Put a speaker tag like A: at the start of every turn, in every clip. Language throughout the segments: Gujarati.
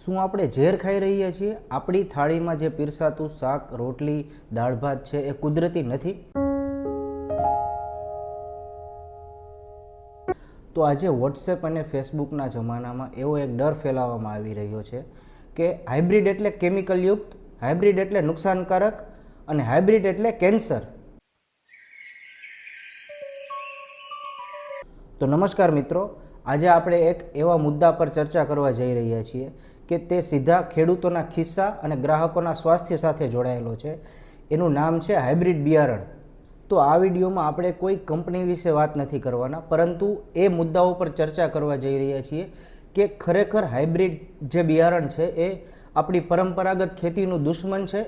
A: શું આપણે ઝેર ખાઈ રહ્યા છીએ? આપણી થાળીમાં જે પીરસાતું શાક, રોટલી, દાળ ભાત છે, એ કુદરતી નથી. તો આજે વોટ્સએપ અને ફેસબુકના જમાનામાં એવો એક ડર ફેલાવવામાં આવી રહ્યો છે કે હાઇબ્રિડ એટલે કેમિકલયુક્ત હાઇબ્રિડ એટલે નુકસાનકારક અને હાઇબ્રિડ એટલે કેન્સર તો નમસ્કાર મિત્રો, આજે આપણે એક એવા મુદ્દા પર ચર્ચા કરવા જઈ રહ્યા છીએ કે તે સીધા ખેડૂતોના ખિસ્સા અને ગ્રાહકોના સ્વાસ્થ્ય સાથે જોડાયેલો છે. એનું નામ છે હાઇબ્રિડ બિયારણ. તો આ વિડીયોમાં આપણે કોઈ કંપની વિશે વાત નથી કરવાના, પરંતુ એ મુદ્દાઓ પર ચર્ચા કરવા જઈ રહ્યા છીએ કે ખરેખર હાઇબ્રિડ જે બિયારણ છે એ આપણી પરંપરાગત ખેતીનું દુશ્મન છે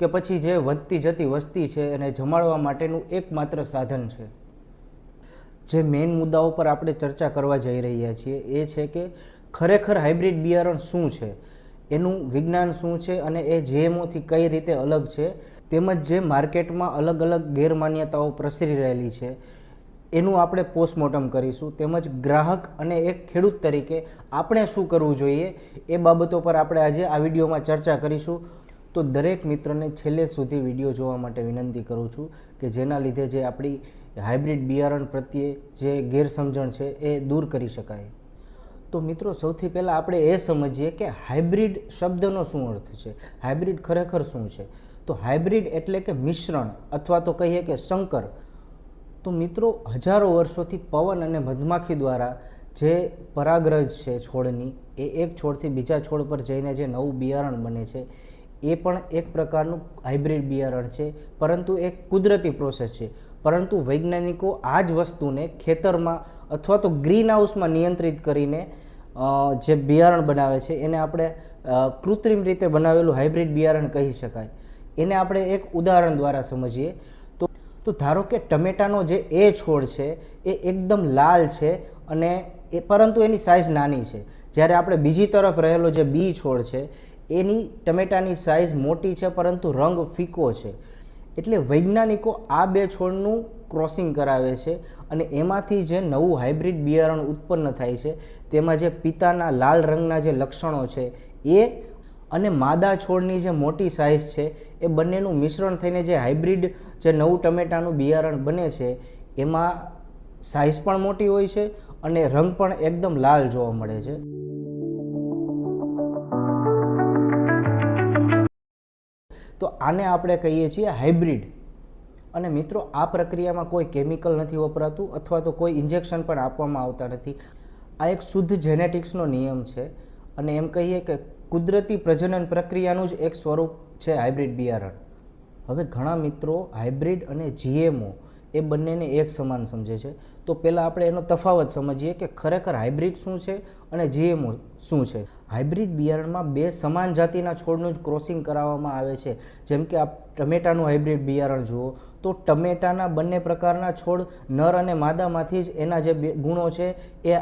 A: કે પછી જે વધતી જતી વસ્તી છે એને જમાડવા માટેનું એકમાત્ર સાધન છે. જે મેઇન મુદ્દાઓ પર આપણે ચર્ચા કરવા જઈ રહ્યા છીએ એ છે કે ખરેખર હાઇબ્રિડ બિયારણ શું છે? એનું વિજ્ઞાન શું છે? અને એ જેએમઓથી કઈ રીતે અલગ છે? તેમજ જે માર્કેટમાં અલગ અલગ ગેરમાન્યતાઓ પ્રસરી રહેલી છે, એનું આપણે પોસ્ટમોર્ટમ કરીશું. તેમજ ગ્રાહક અને એક ખેડૂત તરીકે આપણે શું કરવું જોઈએ? એ બાબતો પર આપણે આજે આ વિડીયોમાં ચર્ચા કરીશું. તો દરેક મિત્રને છેલ્લે સુધી વીડિયો જોવા માટે વિનંતી કરું છું કે જેના લીધે જે આપણી હાઇબ્રિડ બિયારણ પ્રત્યે જે ગેરસમજણ છે એ દૂર કરી શકાય. તો મિત્રો સૌથી પહેલાં આપણે એ સમજીએ કે હાઇબ્રિડ શબ્દનો શું અર્થ છે? હાઇબ્રિડ ખરેખર શું છે? તો હાઇબ્રિડ એટલે કે મિશ્રણ અથવા તો કહીએ કે સંકર તો મિત્રો હજારો વર્ષોથી પવન અને મધમાખી દ્વારા જે પરાગરજ છે છોડની, એ એક છોડથી બીજા છોડ પર જઈને જે નવું બિયારણ બને છે એ પણ એક પ્રકારનું હાઇબ્રિડ બિયારણ છે, પરંતુ એક કુદરતી પ્રોસેસ છે. પરંતુ વૈજ્ઞાનિકો આ જ વસ્તુને ખેતરમાં અથવા તો ગ્રીન હાઉસમાં નિયંત્રિત કરીને જે બિયારણ બનાવે છે, એને આપણે કૃત્રિમ રીતે બનાવેલું હાઇબ્રિડ બિયારણ કહી શકાય. એને આપણે એક ઉદાહરણ દ્વારા સમજીએ. તો તો ધારો કે ટમેટાનો જે એ છોડ છે, એ એકદમ લાલ છે અને એ, પરંતુ એની સાઇઝ નાની છે. જ્યારે આપણે બીજી તરફ રહેલો જે બી છોડ છે એની ટમેટાની સાઇઝ મોટી છે, પરંતુ રંગ ફીકો છે. એટલે વૈજ્ઞાનિકો આ બે છોડનું ક્રોસિંગ કરાવે છે અને એમાંથી જે નવું હાઇબ્રિડ બિયારણ ઉત્પન્ન થાય છે, તેમાં જે પિતાના લાલ રંગના જે લક્ષણો છે, એ અને માદા છોડની જે મોટી સાઇઝ છે, એ બંનેનું મિશ્રણ થઈને જે હાઇબ્રિડ જે નવું ટમેટાનું બિયારણ બને છે, એમાં સાઇઝ પણ મોટી હોય છે અને રંગ પણ એકદમ લાલ જોવા મળે છે. તો આને આપણે કહીએ છીએ હાઇબ્રિડ. અને મિત્રો, આ પ્રક્રિયામાં કોઈ કેમિકલ નથી વપરાતું અથવા તો કોઈ ઇન્જેક્શન પણ આપવામાં આવતા નથી. આ એક શુદ્ધ જેનેટિક્સનો નિયમ છે અને એમ કહીએ કે કુદરતી પ્રજનન પ્રક્રિયાનું જ એક સ્વરૂપ છે હાઇબ્રિડ બિયારણ. હવે ઘણા મિત્રો હાઇબ્રિડ અને જીએમઓ એ બંનેને એક સમાન સમજે છે. તો પહેલાં આપણે એનો તફાવત સમજીએ કે ખરેખર હાઇબ્રિડ શું છે અને જીએમઓ શું છે. હાઇબ્રિડ બિયારણમાં બે સમાન જાતિના છોડનું જ ક્રોસિંગ કરાવવામાં આવે છે. જેમ કે આ ટમેટાનું હાઇબ્રિડ બિયારણ જુઓ, તો ટમેટાના બંને પ્રકારના છોડ નર અને માદામાંથી જ એના જે ગુણો છે એ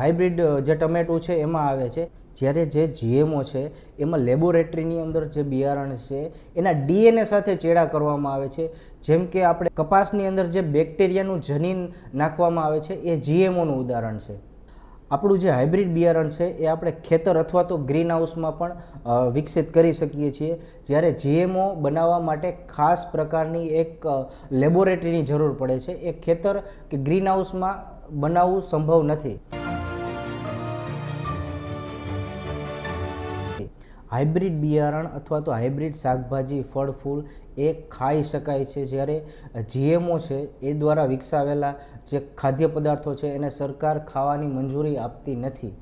A: હાઇબ્રિડ જે ટમેટું છે એમાં આવે છે. જ્યારે જે જીએમઓ છે, એમાં લેબોરેટરીની અંદર જે બિયારણ છે, એના ડીએનએ સાથે ચેડા કરવામાં આવે છે. જેમ કે આપણે કપાસની અંદર જે બેક્ટેરિયાનું જનીન નાખવામાં આવે છે, એ જીએમઓનું ઉદાહરણ છે. આપણું જે હાઇબ્રિડ બિયારણ છે એ આપણે ખેતર અથવા તો ગ્રીન હાઉસમાં પણ વિકસિત કરી શકીએ છીએ. જ્યારે જીએમઓ બનાવવા માટે ખાસ પ્રકારની એક લેબોરેટરીની જરૂર પડે છે. એ ખેતર કે ગ્રીન હાઉસમાં બનાવવું સંભવ નથી. હાઇબ્રિડ બિયારણ અથવા તો હાઇબ્રિડ શાકભાજી, ફળ, ફૂલ એ ખાઈ શકાય છે. જ્યારે જીએમઓ છે, એ દ્વારા વિકસાવેલા જે ખાદ્ય પદાર્થો છે, એને સરકાર ખાવાની મંજૂરી આપતી નથી.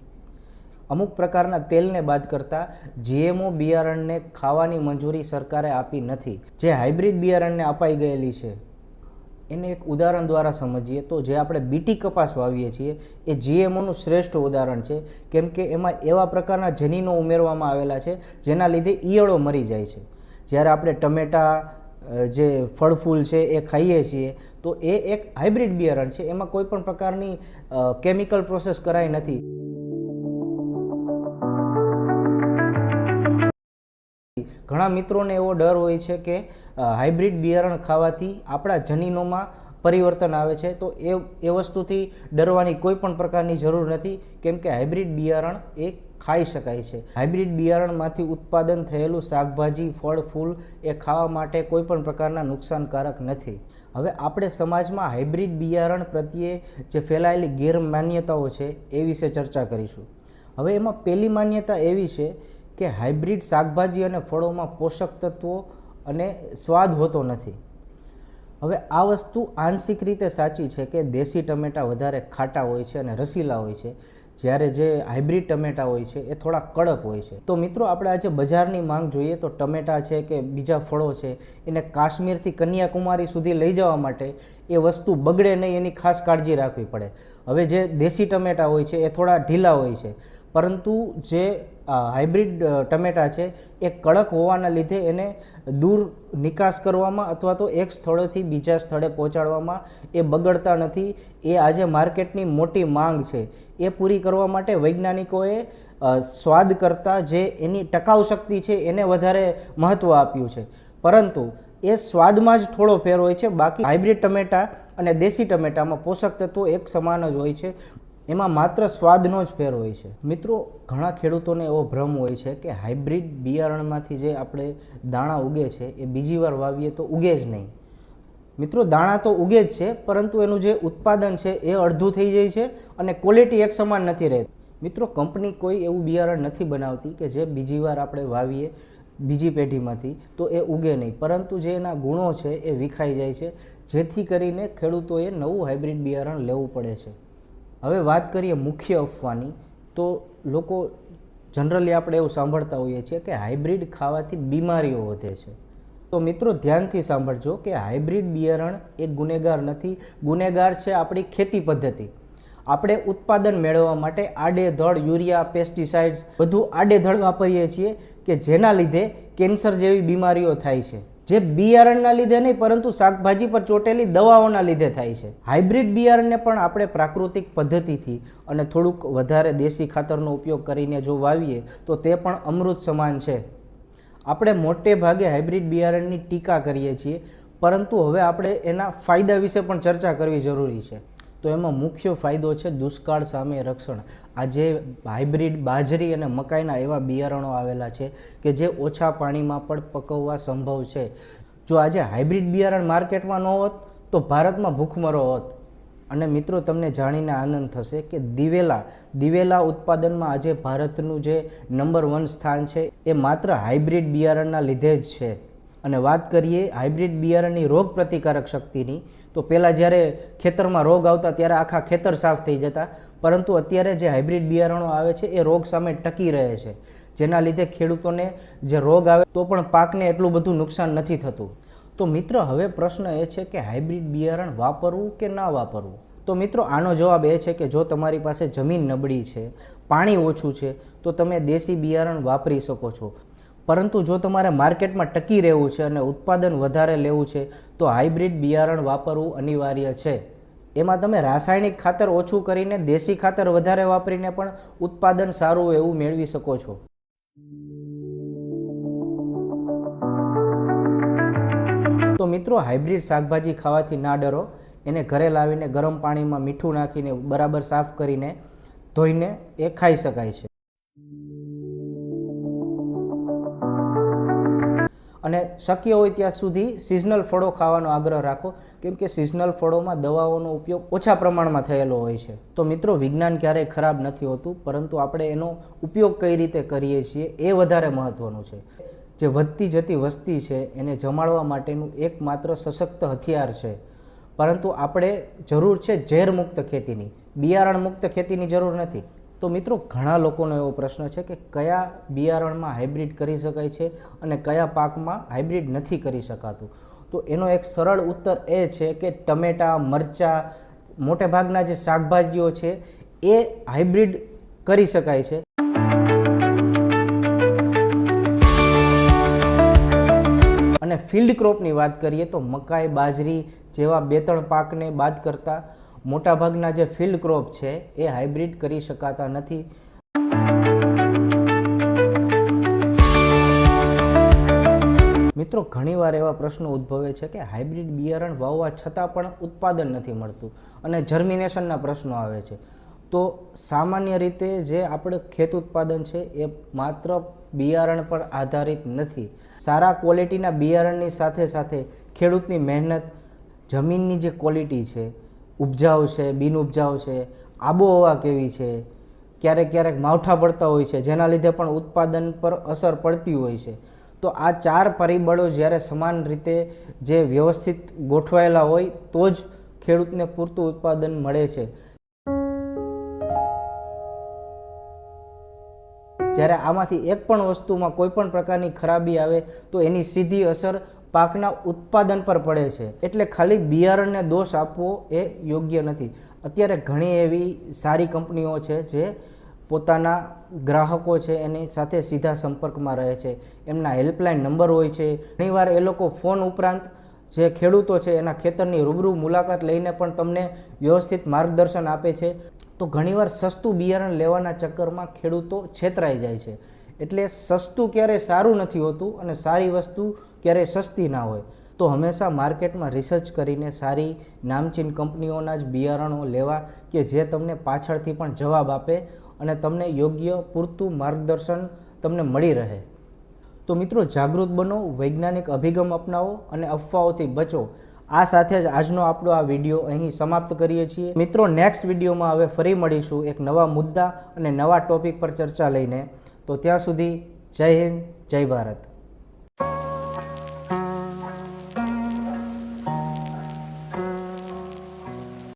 A: અમુક પ્રકારના તેલને બાદ કરતાં જીએમઓ બિયારણને ખાવાની મંજૂરી સરકારે આપી નથી. જે હાઇબ્રિડ બિયારણને અપાઈ ગયેલી છે. એને એક ઉદાહરણ દ્વારા સમજીએ તો જે આપણે બીટી કપાસ વાવીએ છીએ, એ જીએમઓનું શ્રેષ્ઠ ઉદાહરણ છે. કેમ કે એમાં એવા પ્રકારના જનીનો ઉમેરવામાં આવેલા છે, જેના લીધે ઈયળો મરી જાય છે. જ્યારે આપણે ટમેટા જે ફળ ફૂલ છે એ ખાઈએ છીએ, તો એ એક હાઇબ્રિડ બિયારણ છે. એમાં કોઈ પણ પ્રકારની કેમિકલ પ્રોસેસ કરાઈ નથી. ઘણા મિત્રોને એવો ડર હોય છે કે હાઇબ્રિડ બિયારણ ખાવાથી આપણા જનીનોમાં પરિવર્તન આવે છે. તો એ એ વસ્તુથી ડરવાની કોઈ પણ પ્રકારની જરૂર નથી. કેમ કે હાઇબ્રિડ બિયારણ એ ખાઈ શકાય છે. હાઇબ્રિડ બિયારણમાંથી ઉત્પાદન થયેલું શાકભાજી, ફળ, ફૂલ એ ખાવા માટે કોઈ પણ પ્રકારના નુકસાનકારક નથી. હવે આપણે સમાજમાં હાઇબ્રિડ બિયારણ પ્રત્યે જે ફેલાયેલી ગેરમાન્યતાઓ છે, એ વિશે ચર્ચા કરીશું. હવે એમાં પહેલી માન્યતા એવી છે કે હાઇબ્રિડ શાકભાજી અને ફળોમાં પોષક તત્વો અને સ્વાદ હોતો નથી. હવે આ વસ્તુ આંશિક રીતે સાચી છે કે દેશી ટમેટા વધારે ખાટા હોય છે અને રસીલા હોય છે. જ્યારે જે હાઇબ્રિડ ટમેટા હોય છે એ થોડા કડક હોય છે. તો મિત્રો, આપણે આજે બજારની માંગ જોઈએ તો ટમેટા છે કે બીજા ફળો છે, એને કાશ્મીરથી કન્યાકુમારી સુધી લઈ જવા માટે એ વસ્તુ બગડે નહીં એની ખાસ કાળજી રાખવી પડે. હવે જે દેશી ટમેટા હોય છે એ થોડા ઢીલા હોય છે. પરંતુ જે હાઇબ્રિડ ટમેટા છે, એ કડક હોવાના લીધે એને દૂર નિકાસ કરવામાં અથવા તો એક સ્થળેથી બીજા સ્થળે પહોંચાડવામાં એ બગડતા નથી. એ આજે માર્કેટની મોટી માંગ છે. એ પૂરી કરવા માટે વૈજ્ઞાનિકોએ સ્વાદ કરતાં જે એની ટકાઉ શક્તિ છે એને વધારે મહત્ત્વ આપ્યું છે. પરંતુ એ સ્વાદમાં જ થોડો ફેર હોય છે. બાકી હાઇબ્રિડ ટમેટા અને દેશી ટમેટામાં પોષક તત્વો એક સમાન જ હોય છે. એમાં માત્ર સ્વાદનો જ ફેર હોય છે. મિત્રો, ઘણા ખેડૂતોને એવો ભ્રમ હોય છે કે હાઇબ્રિડ બિયારણમાંથી જે આપણે દાણા ઉગે છે, એ બીજી વાર વાવીએ તો ઉગે જ નહીં. મિત્રો, દાણા તો ઉગે જ છે, પરંતુ એનું જે ઉત્પાદન છે એ અડધું થઈ જાય છે અને ક્વોલિટી એક સમાન નથી રહેતી. મિત્રો, કંપની કોઈ એવું બિયારણ નથી બનાવતી કે જે બીજી વાર આપણે વાવીએ બીજી પેઢીમાંથી તો એ ઉગે નહીં. પરંતુ જે એના ગુણો છે એ વિખાઈ જાય છે. જેથી કરીને ખેડૂતોએ નવું હાઇબ્રિડ બિયારણ લેવું પડે છે. હવે વાત કરીએ મુખ્ય અફવાની, તો લોકો જનરલી આપણે એવું સાંભળતા હોઈએ છીએ કે હાઇબ્રિડ ખાવાથી બીમારીઓ વધે છે. તો મિત્રો ધ્યાનથી સાંભળજો કે હાઇબ્રિડ બિયારણ એ ગુનેગાર નથી, ગુનેગાર છે આપણી ખેતી પદ્ધતિ. આપણે ઉત્પાદન મેળવવા માટે આડેધડ યુરિયા, પેસ્ટિસાઇડ્સ, બધું આડેધડ વાપરીએ છીએ કે જેના લીધે કેન્સર જેવી બીમારીઓ થાય છે. જે બિયારણના લીધે નહીં, પરંતુ શાકભાજી પર ચોટેલી દવાઓના લીધે થાય છે. હાઇબ્રિડ બિયારણને પણ આપણે પ્રાકૃતિક પદ્ધતિથી અને થોડુંક વધારે દેશી ખાતરનો ઉપયોગ કરીને જો વાવીએ, તો તે પણ અમૃત સમાન છે. આપણે મોટે ભાગે હાઇબ્રિડ બિયારણની ટીકા કરીએ છીએ, પરંતુ હવે આપણે એના ફાયદા વિશે પણ ચર્ચા કરવી જરૂરી છે. તો એમાં મુખ્ય ફાયદો છે દુષ્કાળ સામે રક્ષણ. આજે હાઇબ્રિડ બાજરી અને મકાઈના એવા બિયારણો આવેલા છે કે જે ઓછા પાણીમાં પણ પકવવા સંભવ છે. જો આજે હાઇબ્રિડ બિયારણ માર્કેટમાં ન હોત, તો ભારતમાં ભૂખમરો હોત. અને મિત્રો, તમને જાણીને આનંદ થશે કે દિવેલા દિવેલા ઉત્પાદનમાં આજે ભારતનું જે નંબર વન સ્થાન છે, એ માત્ર હાઇબ્રિડ બિયારણના લીધે જ છે. અને વાત કરીએ હાઇબ્રિડ બિયારણની રોગ પ્રતિકારક શક્તિની, તો પહેલાં જ્યારે ખેતરમાં રોગ આવતા ત્યારે આખા ખેતર સાફ થઈ જતા. પરંતુ અત્યારે જે હાઇબ્રિડ બિયારણો આવે છે, એ રોગ સામે ટકી રહે છે. જેના લીધે ખેડૂતોને જે રોગ આવે તો પણ પાકને એટલું બધું નુકસાન નથી થતું. તો મિત્ર, હવે પ્રશ્ન એ છે કે હાઇબ્રિડ બિયારણ વાપરવું કે ના વાપરવું? તો મિત્રો, આનો જવાબ એ છે કે જો તમારી પાસે જમીન નબળી છે, પાણી ઓછું છે, તો તમે દેશી બિયારણ વાપરી શકો છો. પરંતુ જો તમારે માર્કેટમાં ટકી રહેવું છે અને ઉત્પાદન વધારે લેવું છે, તો હાઇબ્રિડ બિયારણ વાપરવું અનિવાર્ય છે. એમાં તમે રાસાયણિક ખાતર ઓછું કરીને દેશી ખાતર વધારે વાપરીને પણ ઉત્પાદન સારું એવું મેળવી શકો છો. તો મિત્રો, હાઇબ્રિડ શાકભાજી ખાવાથી ના ડરો. એને ઘરે લાવીને ગરમ પાણીમાં મીઠું નાખીને બરાબર સાફ કરીને ધોઈને એ ખાઈ શકાય છે. અને શક્ય હોય ત્યાં સુધી સિઝનલ ફળો ખાવાનો આગ્રહ રાખો. કેમ કે સિઝનલ ફળોમાં દવાઓનો ઉપયોગ ઓછા પ્રમાણમાં થયેલો હોય છે. તો મિત્રો, વિજ્ઞાન ક્યારેય ખરાબ નથી હોતું, પરંતુ આપણે એનો ઉપયોગ કઈ રીતે કરીએ છીએ એ વધારે મહત્ત્વનું છે. જે વધતી જતી વસ્તી છે, એને જમાડવા માટેનું એકમાત્ર સશક્ત હથિયાર છે. પરંતુ આપણે જરૂર છે ઝેરમુક્ત ખેતીની. બિયારણ મુક્ત ખેતીની જરૂર નથી. તો મિત્રો ઘણા લોકોનો એવો પ્રશ્ન છે કે કયા બિયારણમાં હાઇબ્રિડ કરી શકાય છે અને કયા પાકમાં હાઇબ્રિડ નથી કરી શકાતું? તો એનો એક સરળ ઉત્તર એ છે કે ટમેટા, મરચાં મોટે ભાગના જે શાકભાજીઓ છે, એ હાઇબ્રિડ કરી શકાય છે. અને ફિલ્ડ ક્રોપની વાત કરીએ તો મકાઈ, બાજરી જેવા બે ત્રણ પાકને બાદ કરતા મોટાભાગના જે ફિલ્ડ ક્રોપ છે એ હાઇબ્રિડ કરી શકાતા નથી. મિત્રો, ઘણીવાર એવા પ્રશ્નો ઉદ્ભવે છે કે હાઇબ્રિડ બિયારણ વાવવા છતાં પણ ઉત્પાદન નથી મળતું અને જર્મિનેશનના પ્રશ્નો આવે છે. તો સામાન્ય રીતે જે આપણે ખેત ઉત્પાદન છે એ માત્ર બિયારણ પર આધારિત નથી. સારા ક્વોલિટીના બિયારણની સાથે સાથે ખેડૂતની મહેનત, જમીનની જે ક્વોલિટી છે ઉપજાઉ છે, બિન ઉપજાઉ છે, આબોહવા કેવી છે, ક્યારેક ક્યારેક માવઠા પડતા હોય છે, જેના લીધે પણ ઉત્પાદન પર અસર પડતી હોય છે. તો આ ચાર પરિબળો જ્યારે સમાન રીતે જે વ્યવસ્થિત ગોઠવાયેલા હોય, તો જ ખેડૂતને પૂરતું ઉત્પાદન મળે છે. જ્યારે આમાંથી એક પણ વસ્તુમાં કોઈ પણ પ્રકારની ખરાબી આવે, તો એની સીધી અસર પાકના ઉત્પાદન પર પડે છે. એટલે ખાલી બિયારણને દોષ આપવો એ યોગ્ય નથી. અત્યારે ઘણી એવી સારી કંપનીઓ છે જે પોતાના ગ્રાહકો છે એની સાથે સીધા સંપર્કમાં રહે છે. એમના હેલ્પલાઇન નંબર હોય છે. ઘણીવાર એ લોકો ફોન ઉપરાંત જે ખેડૂતો છે એના ખેતરની રૂબરૂ મુલાકાત લઈને પણ તમને વ્યવસ્થિત માર્ગદર્શન આપે છે. તો ઘણીવાર સસ્તું બિયારણ લેવાના ચક્કરમાં ખેડૂતો છેતરાઈ જાય છે. એટલે સસ્તું ક્યારેય સારું નથી હોતું અને સારી વસ્તુ ક્યારેય સસ્તી ના હોય, તો હંમેશા માર્કેટમાં રિસર્ચ કરીને સારી નામચીન કંપનીઓના જ બિયારણો લેવા કે જે તમને પાછળથી પણ જવાબ આપે અને તમને યોગ્ય પૂરતું માર્ગદર્શન તમને મળી રહે. તો મિત્રો, જાગૃત બનો, વૈજ્ઞાનિક અભિગમ અપનાવો અને અફવાઓથી બચો. આ સાથે જ આજનો આપણો આ વીડિયો અહીં સમાપ્ત કરીએ છીએ. મિત્રો નેક્સ્ટ વિડીયોમાં હવે ફરી મળીશું એક નવા મુદ્દા અને નવા ટોપિક પર ચર્ચા લઈને. તો ત્યાં સુધી જય હિન્દ, જય ભારત.